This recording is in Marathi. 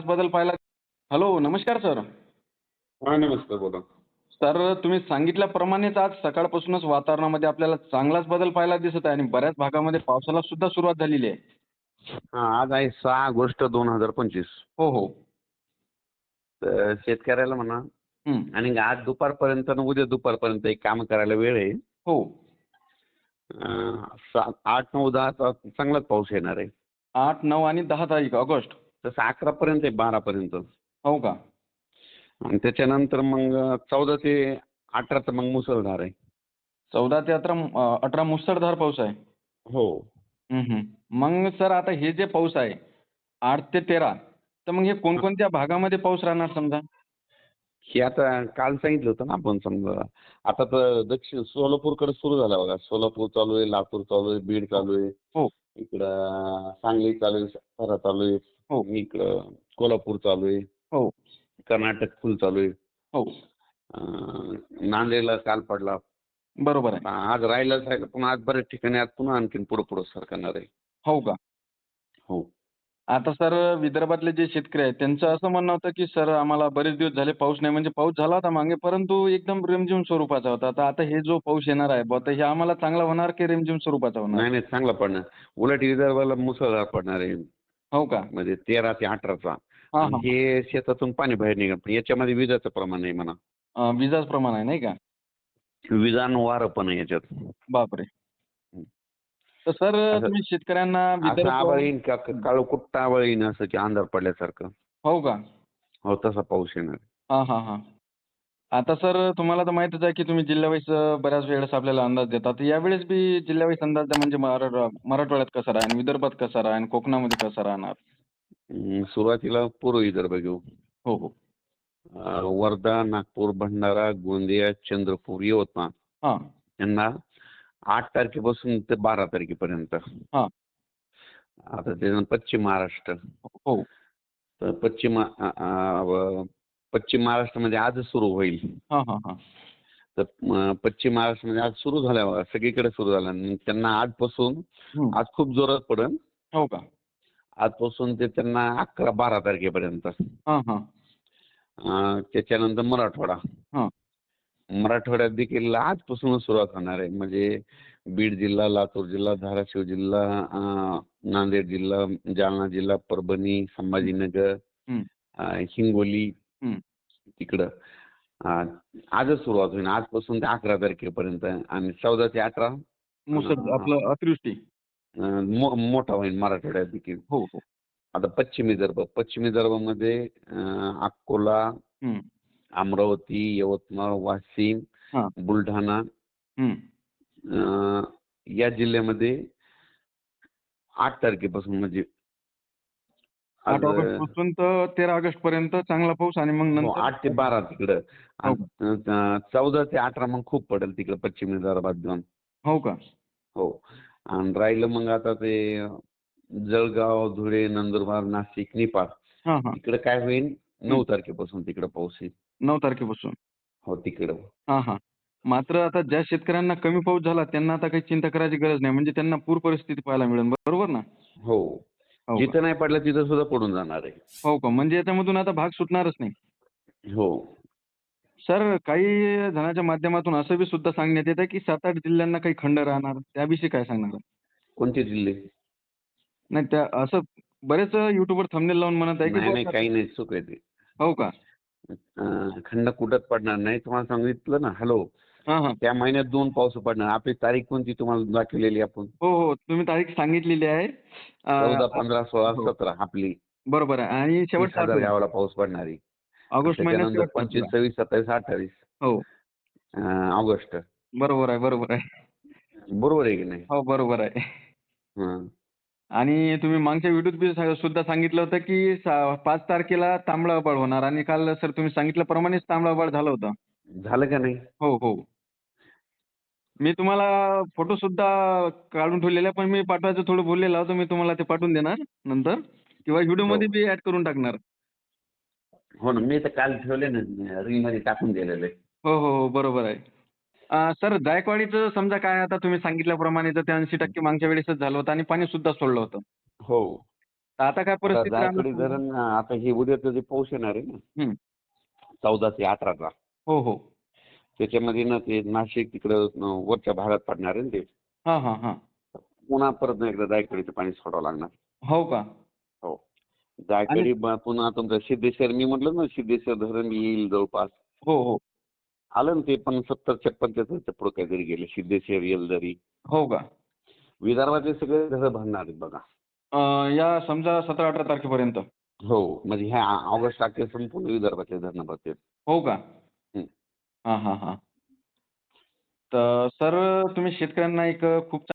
बदल पाहायला हॅलो नमस्कार सर हा नमस्कार बोला. सर तुम्ही सांगितल्याप्रमाणेच आज सकाळपासूनच वातावरणामध्ये आपल्याला चांगलाच बदल पाहायला दिसत आहे आणि बऱ्याच भागामध्ये पावसाला सुद्धा सुरुवात झालेली आहे. आज आहे सहा ऑगस्ट दोन हजार पंचवीस. हो हो. तर शेतकऱ्याला म्हणा. आणि आज दुपारपर्यंत आणि उद्या दुपारपर्यंत एक काम करायला वेळ आहे. हो. आठ नऊ दहा चांगलाच पाऊस येणार आहे. आठ नऊ आणि दहा तारीख ऑगस्ट. तसं अकरा पर्यंत आहे बारा पर्यंत हो का? आणि त्याच्यानंतर मग चौदा ते अठराचं मग मुसळधार आहे. चौदा ते अठरा अठरा मुसळधार पाऊस आहे? हं. मग सर आता हे जे पाऊस आहे आठ ते तेरा तर मग हे कोणकोणत्या भागामध्ये पाऊस राहणार समजा? हे आता काल सांगितलं होतं ना आपण समजा. आता तर दक्षिण सोलापूरकडे सुरू झाला बघा. सोलापूर चालू आहे लातूर चालू आहे बीड चालू आहे. हो. इकडं सांगली चालू आहे सातारा चालू आहे. हो. इकडं कोल्हापूर चालू आहे. हो. कर्नाटक फुल चालू आहे. हो. नांदेडला काल पडला. बरोबर आहे. आज राहिलाच आहे पण आज बऱ्याच ठिकाणी आज पुन्हा आणखीन पुढं पुढं सरकणार आहे. हो का? हो. आता सर विदर्भातले जे शेतकरी आहेत त्यांचं असं म्हणणं होतं की सर आम्हाला बरेच दिवस झाले पाऊस नाही म्हणजे पाऊस झाला होता मागे परंतु एकदम रिमझिम स्वरूपाचा होता. तर आता हे जो पाऊस येणार आहे तर हे आम्हाला चांगला होणार की रिमझिम स्वरूपाचा होणार? नाही नाही चांगला पडणार. उलट विदर्भाला मुसळधार पडणार आहे. हो का? म्हणजे तेरा ते अठराचा. हा आणि हा. हे शेतातून पाणी बाहेर निघणार पण याच्यामध्ये विजाचं प्रमाण आहे म्हणा. अं, विजाच प्रमाण आहे नाही का? विजान वारं पण आहे याच्यात. बापरे. हं. तर सर असं- तुम्ही शेतकऱ्यांना असं विदर्भ आबळ येईन का काळं कुट्ट आबळ येईन असं की अंधार पडल्यासारखं? हो का? हो तसा पाऊस येणार. हा हा हा. आता सर तुम्हाला तर माहितच आहे की तुम्ही जिल्हावाईज बऱ्याच वेळेस आपल्याला अंदाज देतात तर यावेळेस बी जिल्हावाईज अंदाज द्या म्हणजे मराठवा मराठवाड्यात कसा राहील विदर्भात कसा राहील कोकणामध्ये कसा राहणार? हम्म, सुरुवातीला पूर्व विदर्भ घेऊ. हो हो. अं, वर्धा नागपूर भंडारा गोंदिया चंद्रपूर यवतमाळ. हा. यांना आठ तारखेपासून ते बारा तारखेपर्यंत. हा. आता त्याच्यानंतर पश्चिम महाराष्ट्र. हो. तर पश्चिम अ- अ- व- पश्चिम महाराष्ट्रामध्ये आजच सुरू होईल. हा हा हा. तर पश्चिम महाराष्ट्रामध्ये आज सुरू झाल्या बघा सगळीकडे सुरू झाला आणि त्यांना आजपासून. आज खूप जोरात पडेल. हो का? आजपासून ते त्यांना अकरा बारा तारखेपर्यंत. त्याच्यानंतर मराठवाडा. हा. मराठवाड्यात देखील आजपासूनच सुरुवात होणार आहे. म्हणजे बीड जिल्हा लातूर जिल्हा धाराशिव जिल्हा नांदेड जिल्हा जालना जिल्हा परभणी संभाजीनगर हिंगोली हं. तिकडं अं, आजच सुरुवात होईल आजपासून ते अकरा तारखेपर्यंत आणि चौदा ते अठरा मुसळ. आपलं अतिवृष्टी अं, मो- मोठा होईल मराठवाड्यात देखील हो हो आता पश्चिम विदर्भ पश्चिम विदर्भामध्ये अं, अकोला हं. अमरावती यवतमाळ वाशिम हा. बुलढाणा हं. अं, या जिल्ह्यामध्ये आठ तारखेपासून म्हणजे आठ ऑगस्टपासून तर तेरा ऑगस्ट पर्यंत चांगला पाऊस आणि मग हो, नंतर आठ ते बारा तिकडं. हो आणि, चौदा ते अठरा मग खूप पडेल तिकडं पश्चिम विदर्भात जाऊन. हो का? हो. आणि राहिलं मग आता ते जळगाव धुळे नंदुरबार नाशिक निपाळ. हा हा. तिकडे काय होईल नऊ तारखेपासून तिकडे पाऊस येईल. नऊ तारखेपासून? हो तिकडं. हा हा. मात्र आता ज्या शेतकऱ्यांना कमी पाऊस झाला त्यांना आता काही चिंता करायची गरज नाही. म्हणजे त्यांना पूर परिस्थिती पाहायला मिळेल. बरोबर ना? हो? जिथं नाही पडलं तिथं सुद्धा पडून जाणार आहे. हो का? म्हणजे याच्यामधून आता भाग सुटणारच नाही. हो. सर काही जणांच्या माध्यमातून असं बी सुद्धा सांगण्यात येतं की सात आठ जिल्ह्यांना काही खंड राहणार त्याविषयी काय सांगणार? कोणते जिल्हे? नाही त्या असं बरेच युट्यूबवर थंबनेल लावून म्हणत आहे की नाही काही नाही चूक आहे ते. हो का? अं, खंड कुठंच पडणार नाही. तुम्हाला सांगितलं ना हॅलो. हा हा. त्या महिन्यात दोन पाऊस पडणार. आपली तारीख कोणती तुम्हाला दाखवलेली आपण? हो हो. तुम्ही तारीख सांगितलेली आहे. चौदा पंधरा सोळा हो. सतरा आपली. बरोबर आहे. आणि शेवट हजार गावाला पाऊस पडणारी. ऑगस्ट महिन्यात पंचवीस. सव्वीस सत्तावीस अठ्ठावीस. हो. ऑगस्ट. बरोबर आहे बरोबर आहे. बरोबर आहे की नाही? हो बरोबर आहे. हं. आणि तुम्ही मागच्या व्हिडिओत सुद्धा सांगितलं होतं की पाच तारखेला तांबडा आभाळ होणार. आणि काल सर तुम्ही सांगितल्याप्रमाणेच तांबडा आभाळ झालं होतं. झालं का नाही? हो हो. मी तुम्हाला फोटो सुद्धा काढून ठेवलेले पण मी पाठवायचं थोडं बोललेलं होतं मी तुम्हाला ते पाठवून देणार नंतर. किंवा व्हिडिओमध्ये बी ऍड करून टाकणार. हो ना मी तर काल ठेवले ना रील मध्ये टाकून दिलेलं. हो हो हो बरोबर आहे. सर जायकवाडीचं समजा काय आता तुम्ही सांगितल्याप्रमाणे तर ते ऐंशी टक्के मागच्या वेळेसच झालं होतं आणि पाणी सुद्धा सोडलं होतं. हो. आता काय परिस्थिती अं, आता हे उद्याचं जे पाऊस येणार आहे ना. चौदा ते अठराचा हो हो. त्याच्यामध्ये ना ते नाशिक तिकडं वरच्या भागात पडणार आहे ना ते. हा हा हा. पुन्हा परत एकदा जायकवाडीचं पाणी सोडावं लागणार. हो का? हो. जायकवाडी पुन्हा तुमचं सिद्धेश्वर मी म्हटलं ना सिद्धेश्वर धरण येईल जवळपास. हो हो. आलं ना ते पण सत्तर छप्पन त्याच्या पुढे काहीतरी गेले सिद्धेश्वर येलदरी. हो का? विदर्भातले सगळे धरण भरणार आहेत बघा. या समजा सतरा अठरा तारखेपर्यंत. हो. म्हणजे ह्या ऑगस्ट अखेर संपूर्ण विदर्भातले धरणं भरतील. हो का. हा हा हा. तर सर तुम्ही शेतकऱ्यांना एक खूप